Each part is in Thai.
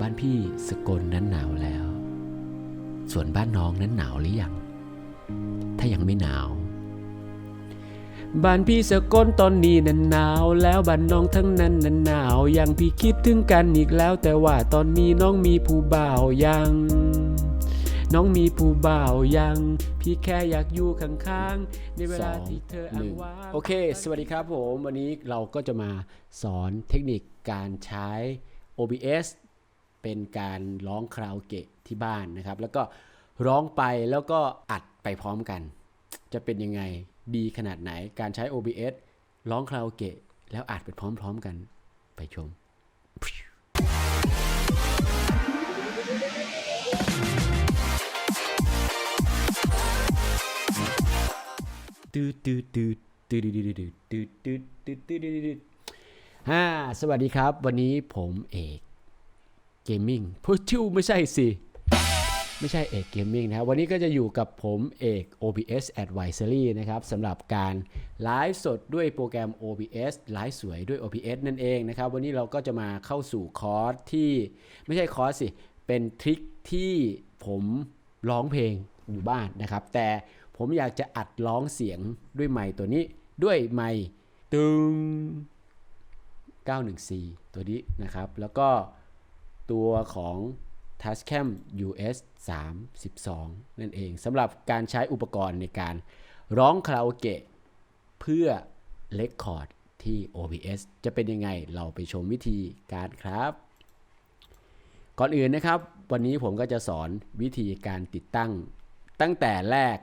บ้านพี่สกลนั้นหนาวแล้ว ส่วนบ้านน้องนั้นหนาวหรือยัง ถ้ายังไม่หนาว บ้านพี่สกลตอนนี้นั้นหนาวแล้วบ้านน้องทั้งนั้นนั้นหนาวยังพี่คิดถึงกันอีกแล้ว แต่ว่าตอนนี้น้องมีผู้บ่าวยัง น้องมีผู้บ่าวยัง พี่แค่อยากอยู่ข้างๆในเวลาที่เธออ้างว้างโอเค สวัสดีครับผม วันนี้เราก็จะมาสอนเทคนิคการใช้ OBS เป็นการร้องคาราโอเกะที่บ้านนะครับ แล้วก็ร้องไปแล้วก็อัดไปพร้อมกัน จะเป็นยังไงดีขนาดไหนการใช้ OBS ร้องคาราโอเกะแล้วอัดไปพร้อม ๆกันไปชมตืดตืดตืดตืดตืดตืดตืดตืดตืดตืดตืดฮ่าสวัสดีครับ วันนี้ผมเอก เกมมิ่งพูดชื่อไม่ใช่สิไม่ใช่เอกเกมมิ่งนะครับวันนี้ก็จะอยู่กับผมเอก OBS Advisory นะครับสำหรับการไลฟ์สดด้วยโปรแกรม OBS ไลฟ์สวยด้วย OBS นั่นเองนะครับ วันนี้เราก็จะมาเข้าสู่คอร์สที่ไม่ใช่คอร์สสิ เป็นทริคที่ผมร้องเพลงอยู่บ้านนะครับ แต่ผมอยากจะอัดร้องเสียงด้วยไมค์ตัวนี้ด้วยไมค์ตึง 914 ตัวนี้นะครับ แล้วก็ ตัวของ Tascam US 32 นั่นเองสำหรับการใช้อุปกรณ์ในการร้องคาราโอเกะเพื่อเลคคอร์ดที่ OBS จะเป็นยังไงเราไปชมวิธีการครับ ก่อนอื่นนะครับ วันนี้ผมก็จะสอนวิธีการติดตั้ง ตั้งแต่แรก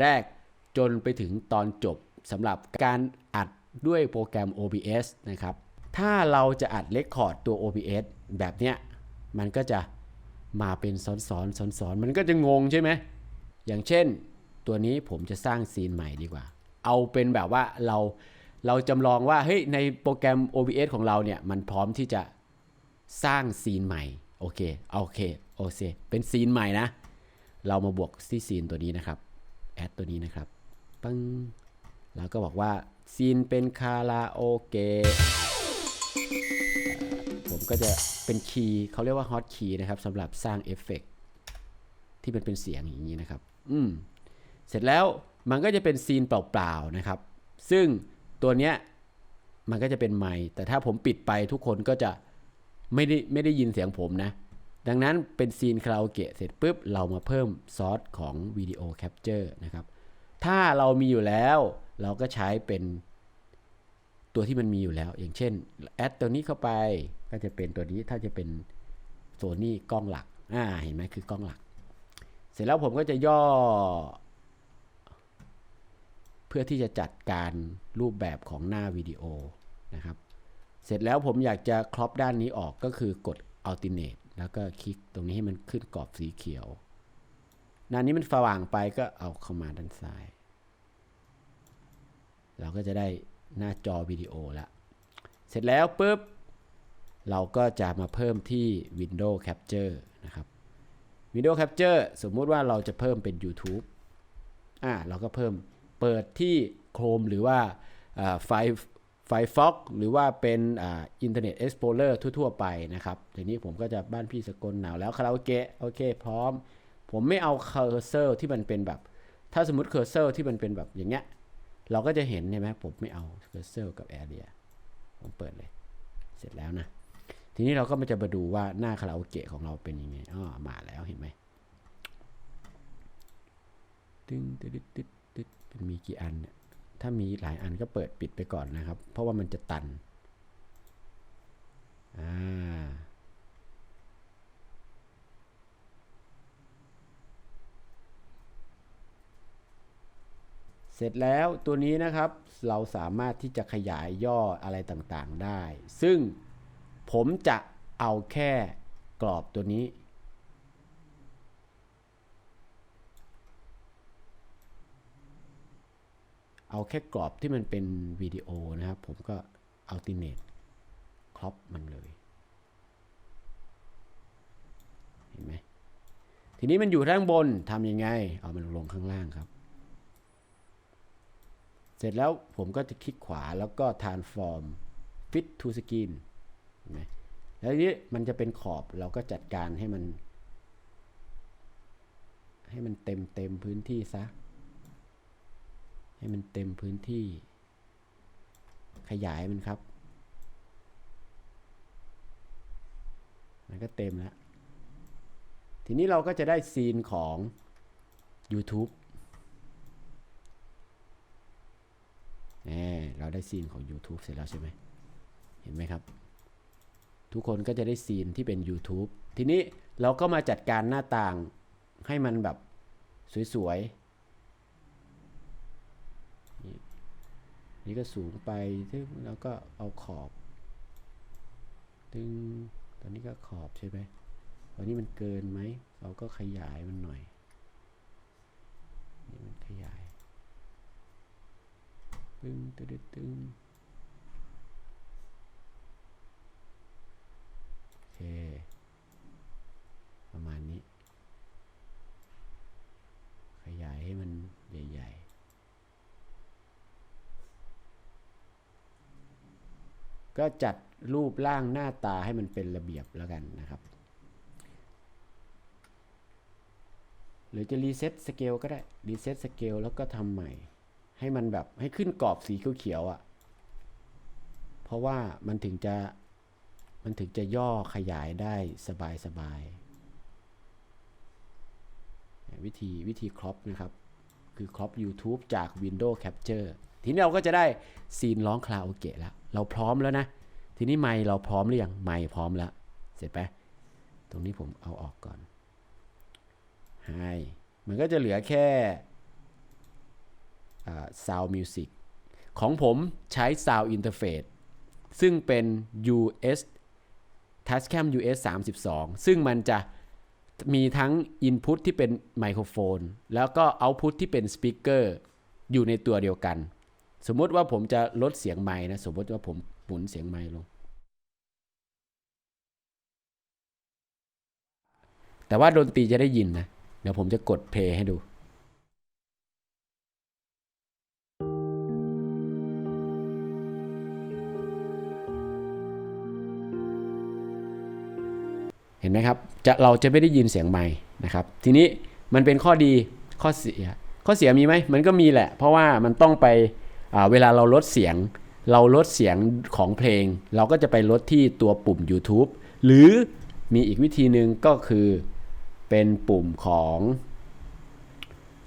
แรกจนไปถึงตอนจบสำหรับการอัดด้วยโปรแกรม OBS นะครับ ถ้าเราจะอัดเลคคอร์ดตัว OBS แบบเนี้ย มันก็จะมาเป็นซ้อนๆซ้อนๆมันก็จะงงใช่ไหม อย่างเช่นตัวนี้ผมจะสร้างซีนใหม่ดีกว่า เอาเป็นแบบว่าเราเราจำลองว่าเฮ้ยในโปรแกรม OBS ของเราเนี่ย มันพร้อมที่จะสร้างซีนใหม่ โอเคโอเคโอเค เป็นซีนใหม่นะ เรามาบวกที่ซีนตัวนี้นะครับ แอดตัวนี้นะครับปึ้งแล้วก็บอกว่าซีนเป็นคาราโอเกะ ก็จะเป็นคีย์เขาเรียกว่าฮอตคีย์นะครับสำหรับสร้างเอฟเฟกต์ที่มันเป็นเสียงอย่างนี้นะครับ อืม เสร็จแล้วมันก็จะเป็นซีนเปล่าๆนะครับ ซึ่งตัวเนี้ยมันก็จะเป็นไมค์แต่ถ้าผมปิดไปทุกคนก็จะไม่ได้ไม่ได้ยินเสียงผมนะ ดังนั้นเป็นซีนคาราโอเกะเสร็จปุ๊บ เรามาเพิ่มซอสของวิดีโอแคปเจอร์นะครับ ถ้าเรามีอยู่แล้ว เราก็ใช้เป็นตัวที่มันมีอยู่แล้ว อย่างเช่นแอดตัวนี้เข้าไป ก็จะเป็นตัวนี้ถ้าจะเป็นโซนี่กล้องหลักอ่าเห็นไหมคือกล้องหลัก เสร็จแล้วผมก็จะย่อ เพื่อที่จะจัดการรูปแบบของหน้าวิดีโอนะครับ เสร็จแล้วผมอยากจะครอปด้านนี้ออกก็คือกด alternate แล้วก็คลิกตรงนี้ให้มันขึ้นกรอบสีเขียวหน้านี้มันสว่างไปก็เอาเข้ามาด้านซ้าย เราก็จะได้หน้าจอวิดีโอแล้วเสร็จแล้วปุ๊บ เราก็จะมาเพิ่มที่ Windows Capture นะครับ Windows Capture สมมุติว่าเราจะเพิ่มเป็น YouTube อ่าเราก็เพิ่มเปิดที่ Chrome หรือว่าไฟไฟฟ็อกหรือว่าเป็นอินเทอร์เน็ตเอ็กซ์โพเลอร์ทั่ว ๆ ไปนะครับทีนี้ผมก็จะบ้านพี่สกลหนาวแล้วคาราโอเกะโอเค พร้อม ผมไม่เอาเคอร์เซอร์ที่มันเป็นแบบ ถ้าสมมติเคอร์เซอร์ที่มันเป็นแบบอย่างเงี้ย เราก็จะเห็นใช่ไหมผมไม่เอาเคอร์เซอร์กับแอเรียผมเปิดเลย เสร็จแล้วนะ ทีนี้เราก็มาจะมาดูว่าหน้าคาราโอเกะของเราเป็นยังไงอ๋อมาแล้วเห็นไหมตึ้งตึ๊ดตึ๊ดตึ๊ดตึ๊ดมันมีกี่อันเนี่ยถ้ามีหลายอันก็เปิดปิดไปก่อนนะครับ เพราะว่ามันจะตันอ่าเสร็จแล้วตัวนี้นะครับเราสามารถที่จะขยายย่ออะไรต่างๆได้ ซึ่ง ผมจะเอาแค่กรอบตัวนี้ เอาแค่กรอบที่มันเป็นวิดีโอนะครับ ผมก็อัลติเนตครอปมันเลย เห็นไหมทีนี้มันอยู่ด้านบนทำยังไง เอามันลงข้างล่างครับ เสร็จแล้วผมก็จะคลิกขวาแล้วก็ transform fit to screen แล้วทีนี้มันจะเป็นขอบเราก็จัดการให้มัน ให้มันเต็มเต็มพื้นที่ซะ ให้มันเต็มพื้นที่ ขยายมันครับ มันก็เต็มแล้ว ทีนี้เราก็จะได้ซีนของ YouTube แน่เราได้ซีนของ YouTube เสร็จแล้วใช่ไหม เห็นไหมครับ ทุกคนก็จะได้ซีนที่เป็น YouTube ทีนี้เราก็มาจัดการหน้าต่างให้มันแบบสวยๆ นี่ก็สูงไปแล้วก็เอาขอบตึงตอนนี้ก็ขอบใช่ไหมตอนนี้มันเกินไหม เราก็ขยายมันหน่อย นี่มันขยาย ตึงตึงตึงตึงโอเค ประมาณนี้ ขยายให้มันใหญ่ๆ ก็จัดรูปร่างหน้าตาให้มันเป็นระเบียบแล้วกันนะครับ หรือจะรีเซ็ตสเกลก็ได้รีเซ็ตสเกลแล้วก็ทำใหม่ ให้มันแบบให้ขึ้นกรอบสีเขียวๆอะ่ะ เพราะว่ามันถึงจะมันถึงจะย่อขยายได้สบายๆวิธีวิธีครอปนะครับ คือครอป YouTube จาก Windows Capture ทีนี้เราก็จะได้ซีนร้องคาราโอเกะแล้ว เราพร้อมแล้วนะ ทีนี้ไมค์เราพร้อมหรือยังไมค์พร้อมแล้ว เสร็จไหมตรงนี้ผมเอาออกก่อนให้มันก็จะเหลือแค่ Sound Music ของผมใช้ Sound Interface ซึ่งเป็น US Tascam US 32 ซึ่งมันจะมีทั้ง Input ที่เป็นไมโครโฟน แล้วก็ Output ที่เป็นสปีกเกอร์อยู่ในตัวเดียวกัน สมมติว่าผมจะลดเสียงไมค์นะ สมมติว่าผมหมุนเสียงไมค์ลง แต่ว่าดนตรีจะได้ยินนะ เดี๋ยวผมจะกดเพลย์ให้ดูเห็นไหมครับจะเราจะไม่ได้ยินเสียงไม้นะครับ ทีนี้มันเป็นข้อดีข้อเสีย ข้อเสียมีไหมมันก็มีแหละ เพราะว่ามันต้องไป เวลาเราลดเสียง เราลดเสียงของเพลง เราก็จะไปลดที่ตัวปุ่ม YouTube หรือมีอีกวิธีหนึ่งก็คือเป็นปุ่มของ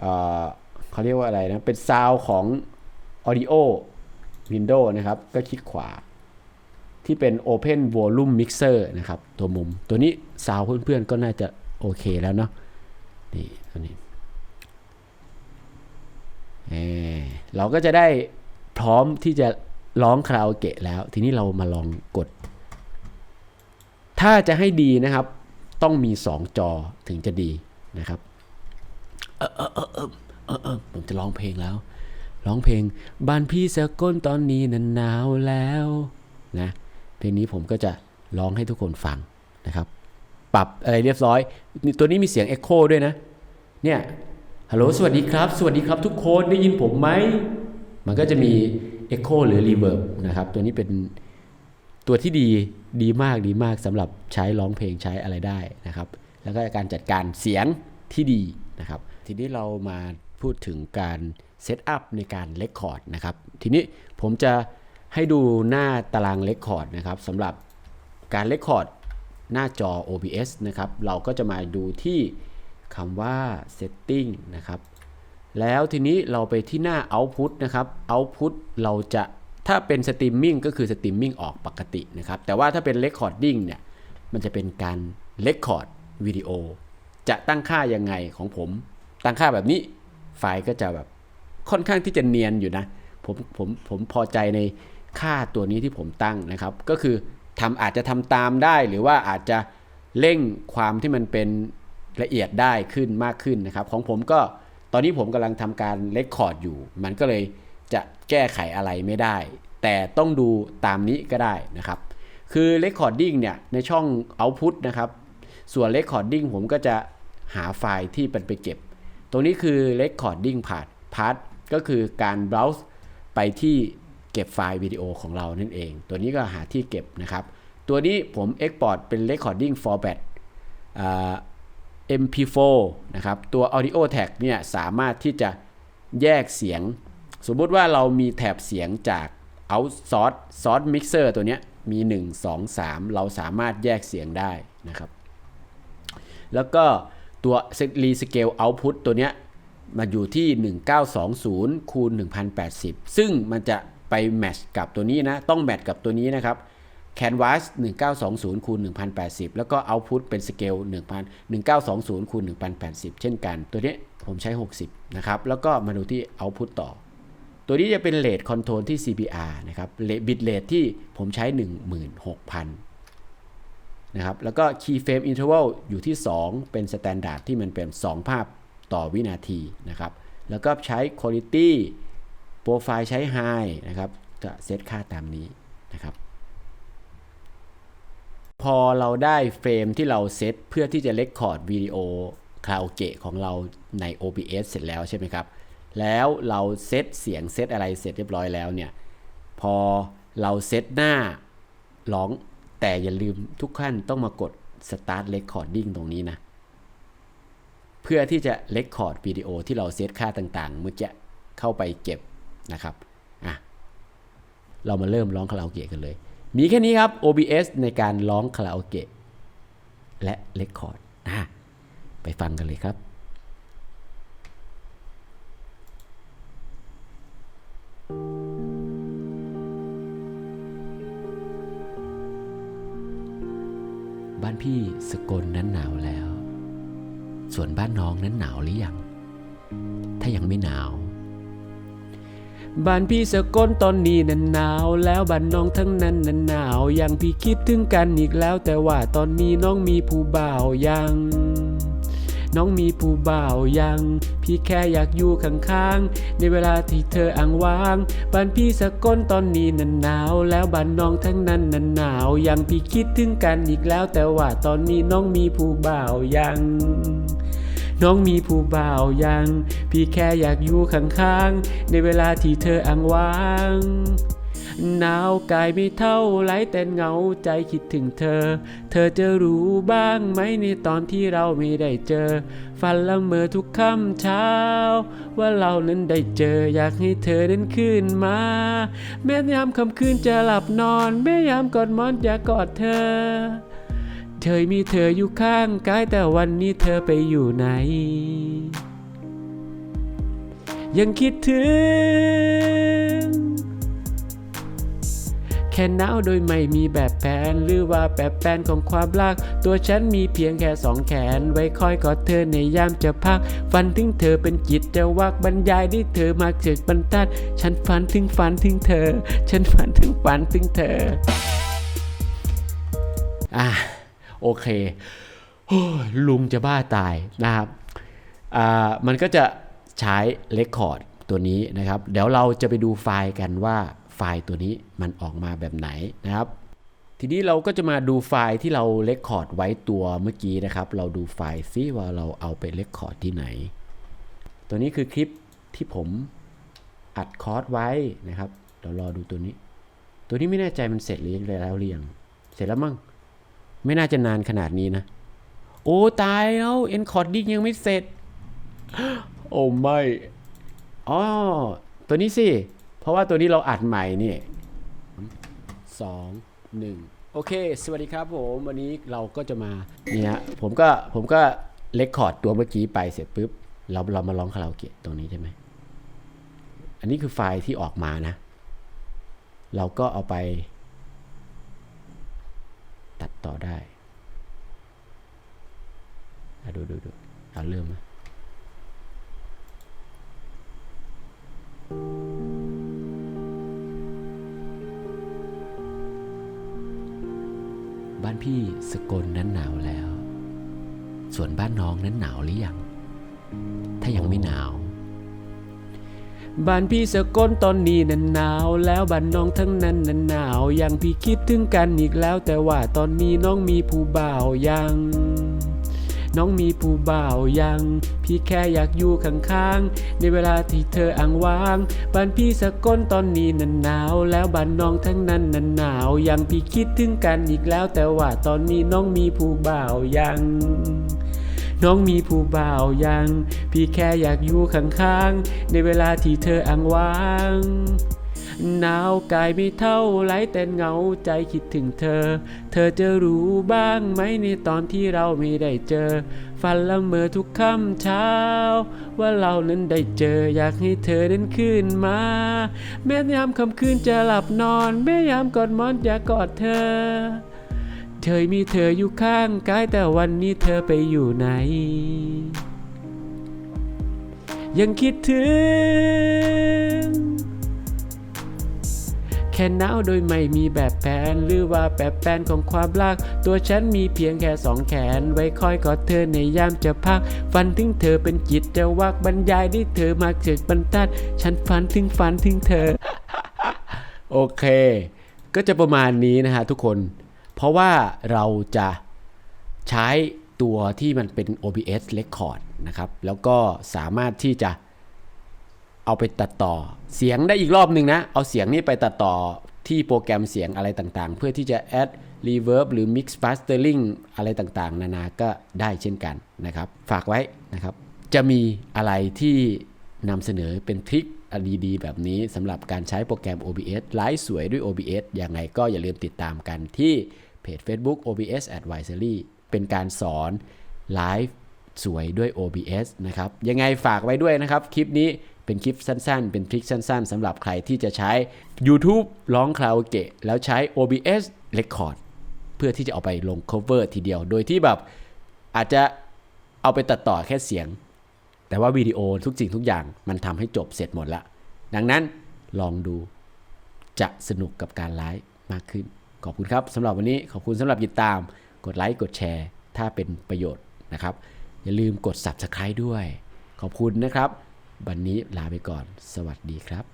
เอเขาเรียกว่าอะไรนะ เป็นซาวของ Audio Windows นะครับ ก็คลิกขวา ที่เป็น Open Volume Mixer นะครับ ตัวมุม ตัวนี้ซาวเพื่อนๆก็น่าจะโอเคแล้วเนาะนี่ตัวนี้ เราก็จะได้พร้อมที่จะร้องคาราโอเกะแล้ว ทีนี้เรามาลองกด ถ้าจะให้ดีนะครับ ต้องมี 2 จอถึงจะดีนะครับเออเออเออเออเออผมจะร้องเพลงแล้ว ร้องเพลงบ้านพี่สก้นตอนนี้นันหนาวแล้วนะเพลงนี้ผมก็จะร้องให้ทุกคนฟังนะครับ ปรับอะไรเรียบร้อย ตัวนี้มีเสียงเอ็กโคด้วยนะ เนี่ย ฮัลโหลสวัสดีครับ สวัสดีครับทุกคนได้ยินผมไหม มันก็จะมีเอ็กโคหรือรีเวิร์บนะครับ ตัวนี้เป็นตัวที่ดีดีมากดีมากสำหรับใช้ร้องเพลงใช้อะไรได้นะครับ แล้วก็การจัดการเสียงที่ดีนะครับ ทีนี้เรามาพูดถึงการเซตอัพในการเลคคอร์ดนะครับ ทีนี้ผมจะให้ดูหน้าตารางเลคคอร์ดนะครับสำหรับการเลคคอร์ดหน้าจอ OBS นะครับ เราก็จะมาดูที่ คำว่า setting นะครับ แล้วทีนี้เราไปที่หน้า output นะครับ output เราจะถ้าเป็นสตรีมมิ่งก็คือสตรีมมิ่งออกปกตินะครับ แต่ว่าถ้าเป็น recording เนี่ย มันจะเป็นการ record วิดีโอ จะตั้งค่ายังไงของผม ตั้งค่าแบบนี้ ไฟล์ก็จะแบบค่อนข้างที่จะเนียนอยู่นะ ผมผมผมพอใจในค่าตัวนี้ที่ผมตั้งนะครับ ก็คือทำอาจจะทำตามได้หรือว่าอาจจะเร่งความที่มันเป็น ละเอียดได้ขึ้นมากขึ้นนะครับ ของผมก็ตอนนี้ผมกำลังทำการเลคคอร์ดอยู่ มันก็เลยจะแก้ไขอะไรไม่ได้ แต่ต้องดูตามนี้ก็ได้นะครับ คือ Recording เนี่ยในช่อง Output นะครับ ส่วน Recording ผมก็จะหาไฟล์ที่เป็นไปเก็บ ตรงนี้คือ Recording Part Part ก็คือการ browse ไปที่เก็บไฟล์วิดีโอของเรานั่นเอง ตัวนี้ก็หาที่เก็บนะครับ ตัวนี้ผม Export เป็น Recording Format อ่า MP4 นะครับ ตัว Audio Tag เนี่ยสามารถที่จะแยกเสียง สมมุติว่าเรามีแถบเสียงจาก Outsource Source Mixer ตัวเนี้ยมี 1 2 3 เราสามารถแยกเสียงได้นะครับ แล้วก็ตัว Rescale Output ตัวเนี้ยมาอยู่ที่ 1920คูณ1080 ซึ่งมันจะไปแมทช์กับตัวนี้นะ ต้องแมทช์กับตัวนี้นะครับ Canvas 1920คูณ1080 แล้วก็ Output เป็น Scale 1000 1920คูณ1080 เช่นกัน ตัวนี้ผมใช้ 60 นะครับ แล้วก็มาดูที่ Output ต่อ ตัวนี้จะเป็น Rate Control ที่ CPR นะครับ Bit Rate ที่ผมใช้ 16,000นะครับแล้วก็ Key Frame Interval อยู่ที่ 2 เป็น Standard ที่มันเป็น 2 ภาพต่อวินาทีนะครับ แล้วก็ใช้ Quality Profile ใช้ High นะครับจะเซตค่าตามนี้นะครับ พอเราได้เฟรมที่เราเซตเพื่อที่จะเลคคอร์ดวิดีโอคาราโอเกะของเราใน OBS เสร็จแล้วใช่ไหมครับ แล้วเราเซตเสียงเซตอะไรเสร็จเรียบร้อยแล้วเนี่ย พอเราเซตหน้าร้องแต่อย่าลืมทุกท่านต้องมากด start recording ตรงนี้นะ เพื่อที่จะเลคคอร์ดวิดีโอที่เราเซตค่าต่างๆ เมื่อกี้เข้าไปเก็บนะครับ อะ เรามาเริ่มร้องคาราโอเกะกันเลย มีแค่นี้ครับ OBS ในการร้องคาราโอเกะและเลคคอร์ดไปฟังกันเลยครับบ้านพี่สกลนั้นหนาวแล้ว ส่วนบ้านน้องนั้นหนาวหรือยัง ถ้ายังไม่หนาว บ้านพี่สกลตอนนี้นั้นหนาวแล้วบ้านน้องทั้งนั้นนั้นหนาวยังพี่คิดถึงกันอีกแล้ว แต่ว่าตอนนี้น้องมีผู้บ่าวยัง น้องมีผู้บ่าวยัง พี่แค่อยากอยู่ข้างๆในเวลาที่เธออ่างว่างบ้านพี่สกลตอนนี้นั้นหนาวแล้วบ้านน้องทั้งนั้นนั้นหนาวยังพี่คิดถึงกันอีกแล้ว แต่ว่าตอนนี้น้องมีผู้บ่าวยัง น้องมีผู้บ่าวยัง พี่แค่อยากอยู่ข้างๆ ในเวลาที่เธออ่างว่างหนาวกายไม่เท่าไรแต่เหงาใจคิดถึงเธอ เธอจะรู้บ้างไหมในตอนที่เราไม่ได้เจอ ฝันละเมอทุกค่ำเช้า ว่าเรานั้นได้เจออยากให้เธอนั้นขึ้นมา แม้ยามค่ำคืนจะหลับนอน แม้ยามกอดมอนอยากกอดเธอ เคยมีเธออยู่ข้างกายแต่วันนี้เธอไปอยู่ไหน ยังคิดถึง แค่หนาวโดยไม่มีแบบแผน หรือว่าแบบแปลนของความรัก ตัวฉันมีเพียงแค่สองแขน ไว้คอยกอดเธอในยามจะพัก ฝันถึงเธอเป็นกิตจะวัตรบรรยายได้เธอมาเกิดบรรทัด ฉันฝันถึงฝันถึงเธอ ฉันฝันถึงฝันถึงเธอ อะ โอเคลุงจะบ้าตายนะครับมันก็จะใช้เลคคอร์ดตัวนี้นะครับ เดี๋ยวเราจะไปดูไฟล์กันว่าไฟล์ตัวนี้มันออกมาแบบไหนนะครับ ทีนี้เราก็จะมาดูไฟล์ที่เราเลคคอร์ดไว้ตัวเมื่อกี้นะครับ เราดูไฟล์ซิว่าเราเอาไปเลคคอร์ดที่ไหน ตัวนี้คือคลิปที่ผมอัดคอร์สไว้นะครับเดี๋ยวรอดูตัวนี้ ตัวนี้ไม่แน่ใจมันเสร็จหรือยังแล้วหรือยังเสร็จแล้วมั้ง ไม่น่าจะนานขนาดนี้นะ โอ้ตายแล้วเอ็นคอร์ดดิ้งยังไม่เสร็จ โอ้ไม่อ๋อตัวนี้สิ เพราะว่าตัวนี้เราอัดใหม่นี่สองหนึ่งโอเค สวัสดีครับผมวันนี้เราก็จะมาเนี่ยผมก็ผมก็เลคคอร์ดตัวเมื่อกี้ไปเสร็จปุ๊บเราเรามาร้องคาราโอเกะตรงนี้ใช่ไหม อันนี้คือไฟล์ที่ออกมานะ เราก็เอาไป ตัดต่อได้อะดูดูดูเอาเริ่มนะบ้านพี่สกลนั้นหนาวแล้ว ส่วนบ้านน้องนั้นหนาวหรือยัง บ้านพี่สกลตอนนี้นั้นหนาวแล้วบ้านน้องทั้งนั้นนั้นหนาวยังพี่คิดถึงกันอีกแล้ว แต่ว่าตอนนี้น้องมีผู้บ่าวยัง น้องมีผู้บ่าวยัง พี่แค่อยากอยู่ข้างๆ ในเวลาที่เธออ้างว้าง บ้านพี่สกลตอนนี้นันหนาวแล้วบ้านน้องทั้งนั้นนันหนาวยังพี่คิดถึงกันอีกแล้ว แต่ว่าตอนนี้น้องมีผู้บ่าวยัง น้องมีผู้บ่าวยัง พี่แค่อยากอยู่ข้างๆ ในเวลาที่เธออ้างว้างหนาวกายไม่เท่าไรแต่เหงาใจคิดถึงเธอ เธอจะรู้บ้างไหมในตอนที่เราไม่ได้เจอ ฝันละเมอทุกค่ำเช้า ว่าเรานั้นได้เจออยากให้เธอเดินขึ้นมา แม้ยามค่ำคืนจะหลับนอน แม้ยามกอดมอนอยากกอดเธอ เคยมีเธออยู่ข้างกายแต่วันนี้เธอไปอยู่ไหน ยังคิดถึง แค่หนาวโดยไม่มีแบบแผน หรือว่าแบบแผนของความรัก ตัวฉันมีเพียงแค่สองแขน ไว้คอยกอดเธอในยามจะพัก ฝันถึงเธอเป็นจิตจะวักบรรยายได้เธอมาเกิดบรรทัด ฉันฝันถึงฝันถึงเธอ โอเค ก็จะประมาณนี้นะฮะทุกคน เพราะว่าเราจะใช้ตัวที่มันเป็น OBS Record นะครับ แล้วก็สามารถที่จะเอาไปตัดต่อเสียงได้อีกรอบหนึ่งนะ เอาเสียงนี้ไปตัดต่อที่โปรแกรมเสียงอะไรต่างๆ เพื่อที่จะ add reverb หรือ mix mastering อะไรต่างๆ นานาก็ได้เช่นกันนะครับ ฝากไว้นะครับ จะมีอะไรที่นำเสนอเป็นทริคดีๆ แบบนี้สำหรับการใช้โปรแกรม OBS ไลฟ์สวยด้วย OBS ยังไงก็อย่าลืมติดตามกันที่ เพจ Facebook OBS Advisory เป็นการสอนไลฟ์สวยด้วย OBS นะครับ ยังไงฝากไว้ด้วยนะครับ คลิปนี้เป็นคลิปสั้นๆ เป็นทริคสั้นๆสำหรับใครที่จะใช้ YouTube ร้องคาราโอเกะแล้วใช้ OBS Record เพื่อที่จะเอาไปลง cover ทีเดียว โดยที่แบบอาจจะเอาไปตัดต่อแค่เสียง แต่ว่าวิดีโอทุกสิ่งทุกอย่างมันทำให้จบเสร็จหมดละ ดังนั้นลองดูจะสนุกกับการไลฟ์มากขึ้น ขอบคุณครับสำหรับวันนี้ขอบคุณสำหรับติดตาม กดไลค์กดแชร์ ถ้าเป็นประโยชน์นะครับ อย่าลืมกด Subscribe ด้วย ขอบคุณนะครับ วันนี้ลาไปก่อน สวัสดีครับ